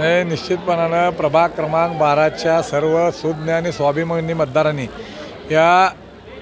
निश्चितपणानं प्रभाग क्रमांक बाराच्या सर्व सुज्ञ आणि स्वाभिमानी मतदारांनी या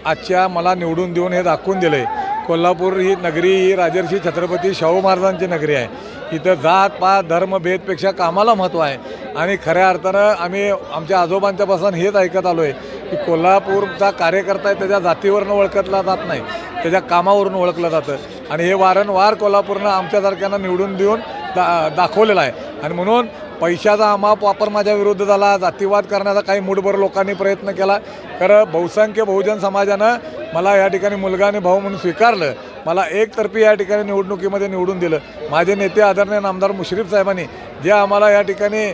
आजच्या मला निवडून देऊन हे दाखवून दिलं आहे कोल्हापूर ही नगरी ही राजर्षी छत्रपती शाहू महाराजांची नगरी आहे. इथं जात पात धर्म भेदपेक्षा कामाला महत्त्व आहे. आणि खऱ्या अर्थानं आम्ही आमच्या आजोबांच्यापासून हेच ऐकत आलो आहे की कोल्हापूरचा कार्यकर्ता आहे त्याच्या जातीवरनं ओळखला जात नाही. त्याच्या कामावरून ओळखलं जातं. आणि हे वारंवार कोल्हापूरनं आमच्यासारख्यांना निवडून देऊन दा दाखवलेलं आहे. आणि म्हणून पैशाचा अमाप वापर माझ्या विरुद्ध झाला. जातीवाद करण्याचा काही मूठभर लोकांनी प्रयत्न केला. खरं बहुसंख्य बहुजन समाजानं मला या ठिकाणी मुलगा आणि भाऊ म्हणून स्वीकारलं. मला एकतर्फी या ठिकाणी निवडणुकीमध्ये निवडून दिलं. माझे नेते आदरणीय नामदार मुश्रीफ साहेबांनी जे आम्हाला या ठिकाणी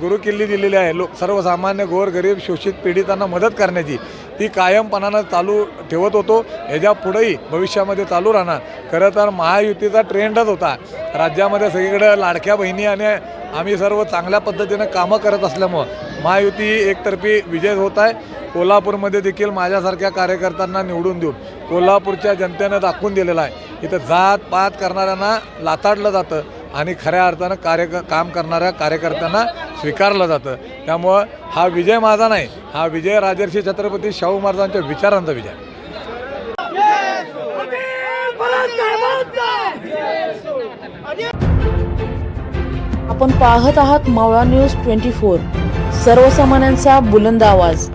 गुरुकिल्ली दिलेली आहे. लोक सर्वसामान्य गोर गरीब शोषित पीडितांना मदत करण्याची. ती कायमपणानं चालू ठेवत होतो. ह्याच्या पुढेही भविष्यामध्ये चालू राहणार. खरं तर महायुतीचा ट्रेंडच होता. राज्यामध्ये सगळीकडे लाडक्या बहिणी आणि आम्ही सर्व चांगल्या पद्धतीनं कामं करत असल्यामुळं महायुती एकतर्फी विजय होत आहे. कोल्हापूरमध्ये देखील माझ्यासारख्या कार्यकर्त्यांना निवडून देऊन कोल्हापूरच्या जनतेनं दाखवून दिलेलं आहे. इथं जात पात करणाऱ्यांना लाताडलं जातं. आणि खऱ्या अर्थानं कार्य काम करणाऱ्या कार्यकर्त्यांना स्वीकारलं जातं. त्यामुळं हा विजय माझा नाही हा विजय राजर्षी छत्रपती शाहू महाराजांच्या विचारांचा विजय आपण पाहत आहात मावळा न्यूज ट्वेंटी फोर सर्वसामान्यांचा बुलंद आवाज.